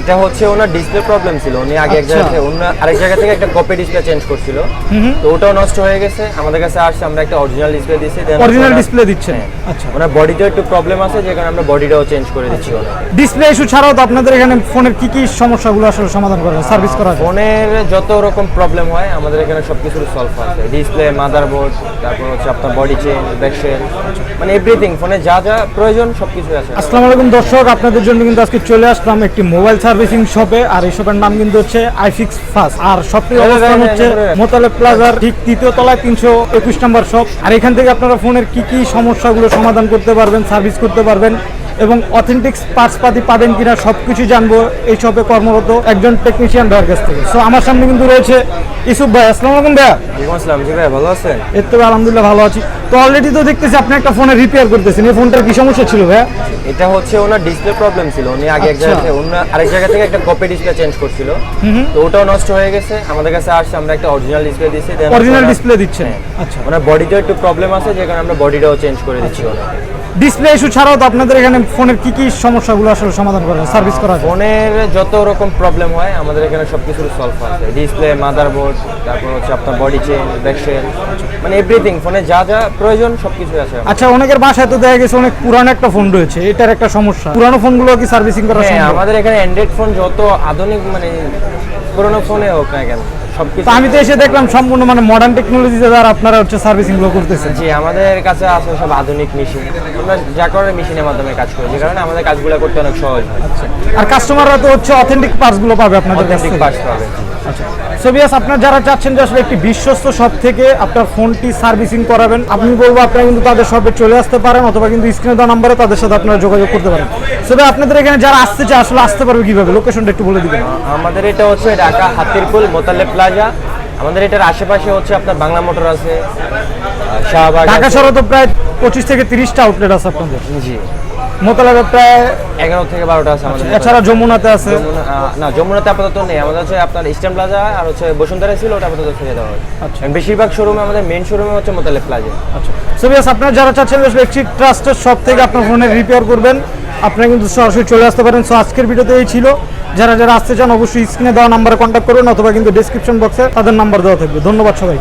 এটা হচ্ছে ওনার display problem ছিল। উনি আগে এক আচ্ছা। জায়গা থেকে অন্য আরেক জায়গা থেকে একটা কপি ডিসপ্লে চেঞ্জ করছিল। তো ওটাও নষ্ট হয়ে গেছে। আমাদের কাছে আসছে আমরা একটা অরিজিনাল ডিসপ্লে দিয়েছি then অরিজিনাল ডিসপ্লে দিচ্ছেন। হ্যাঁ। আচ্ছা। ওনার বডিতে একটু প্রবলেম আছে যে কারণে আমরা বডিটাও চেঞ্জ করে দিচ্ছি ওনাকে। ডিসপ্লে ইস্যু ছাড়াও তো আপনাদের এখানে ফোনের কি কি সমস্যাগুলো আসলে সমাধান করা সার্ভিস করা ফোনের যত রকম প্রবলেম হয় আমাদের এখানে সব কিছুর সলভ আছে ডিসপ্লে মাদারবোর্ড তারপর হচ্ছে আপনার বডি চেঞ্জ ব্যাকশেল মানে এভরিথিং ফোনে যা যা প্রয়োজন সব কিছু আছে। আসসালামু আলাইকুম দর্শক আপনাদের জন্য কিন্তু আজকে চলে আসলাম একটি মোবাইল সার্ভিসিং শপে আর এই শপের নাম কিন্তু হচ্ছে আইফিক্স ফাস্ট আর শপটির হ্যাঁ, অবস্থান হ্যাঁ, হচ্ছে মোতালে হ্যাঁ। প্লাজার ঠিক তৃতীয় তলায় তিনশো একুশ নম্বর শপ আর এখান থেকে আপনারা ফোনের কি কি সমস্যাগুলো সমাধান করতে পারবেন সার্ভিস করতে পারবেন এবং অথেন্টিক পার্টস পাতি পাবেন কিনা সব কিছু জানব। এই শপে কর্মরত একজন টেকনিশিয়ান ভাইয়ের কাছ থেকে। সো আমার সামনে কিন্তু রয়েছে ইসুফ ভাই। আসসালামু আলাইকুম ভাইয়া। ওয়ালাইকুম আসসালাম জি ভাই ভালো আছেন? এর তো আলহামদুলিল্লাহ ভালো আছি। তো অলরেডি তো দেখতেছি আপনি একটা ফোনে রিপেয়ার করতেছেন। এই ফোনটার কি সমস্যা ছিল ভাইয়া? এটা হচ্ছে ওনার ডিসপ্লে প্রবলেম ছিল। উনি আগে এক আচ্ছা। জায়গা থেকে অন্য আরেক জায়গা থেকে একটা কপি ডিসপ্লে চেঞ্জ করছিল। তো ওটাও নষ্ট হয়ে গেছে। আমাদের কাছে আসছে আমরা একটা অরিজিনাল ডিসপ্লে দিয়েছি অরিজিনাল ডিসপ্লে দিচ্ছেন। হ্যাঁ। আচ্ছা। ওনার বডিতে একটু প্রবলেম আছে যে কারণে আমরা বডিটাও চেঞ্জ করে দিচ্ছি ওনাকে। ডিসপ্লে ইস্যু ছাড়াও তো আপনাদের এখানে ফোনের কি কি সমস্যাগুলো আসলে সমাধান করা সার্ভিস করা ফোনের যত রকম প্রবলেম হয় আমাদের এখানে সব কিছুর সলভ আছে ডিসপ্লে মাদারবোর্ড তারপর হচ্ছে আপনার বডি চেঞ্জ ব্যাকশেল মানে এভরিথিং ফোনে যা যা প্রয়োজন সব কিছু আছে আচ্ছা অনেকের বাসায় তো দেখা গেছে অনেক পুরানো একটা ফোন রয়েছে এটার একটা সমস্যা। পুরানো ফোনগুলো কি সার্ভিসিং করা হ্যাঁ সম্ভব? আমাদের এখানে অ্যান্ড্রয়েড ফোন যত আধুনিক মানে পুরোনো ফোনে হোক না কেন সব আমি তো এসে দেখলাম সম্পূর্ণ মানে মডার্ন টেকনোলজি দ্বারা আপনারা হচ্ছে সার্ভিসিংগুলো করতেছেন জি আমাদের কাছে আছে সব আধুনিক মেশিন আমরা যা করে মেশিনের মাধ্যমে কাজ করি যে কারণে আমাদের কাজগুলো করতে অনেক সহজ হয়। আর কাস্টমাররা তো হচ্ছে অথেন্টিক পার্টসগুলো পাবে আপনাদের কাছ অথেন্টিক পার্টস পাবে। আচ্ছা। সোভিয়াস আপনার যারা চাচ্ছেন যে আসলে একটি বিশ্বস্ত শপ থেকে আপনার ফোনটি সার্ভিসিং করাবেন আপনি বলব আপনারা কিন্তু তাদের শপে চলে আসতে পারেন অথবা কিন্তু স্ক্রিনে দেওয়া নাম্বারে তাদের সাথে আপনারা যোগাযোগ করতে পারেন। সোভিয়া আপনাদের এখানে যারা আসতে চায় আসলে আসতে পারবে কীভাবে? লোকেশনটা একটু বলে দিবেন। আমাদের এটা হচ্ছে ঢাকা হাতিরপুল মোতালে প্লাজা। আমাদের এটার আশেপাশে হচ্ছে আপনার বাংলা মোটর আছে শাহবাগ ঢাকা শহরে তো প্রায় পঁচিশ থেকে তিরিশটা আউটলেট আছে আপনাদের। জি। মোতালাবে প্রায় এগারো থেকে বারোটা আছে আমাদের এছাড়া যমুনাতে আছে। না যমুনাতে আপাতত নেই। আমাদের হচ্ছে আপনার ইস্টার্ন প্লাজা আর হচ্ছে বসুন্ধরা ছিল ওটা আপাতত ছেড়ে দেওয়া হয়। আচ্ছা। বেশিরভাগ শোরুমে আমাদের মেন শোরুমে হচ্ছে মোতালে প্লাজা আচ্ছা। আপনারা যারা চাচ্ছেন একটি ট্রাস্টের শপ থেকে আপনার ফোনে রিপেয়ার করবেন। আপনারা কিন্তু সরাসরি চলে আসতে পারেন। সো আজকের ভিডিওতে এই ছিল। যারা যারা আসতে চান, অবশ্যই স্ক্রিনে দেওয়া নাম্বারে কন্ট্যাক্ট করুন, অথবা কিন্তু ডিসক্রিপশন বক্সে তাদের নাম্বার দেওয়া থাকবে। ধন্যবাদ সবাই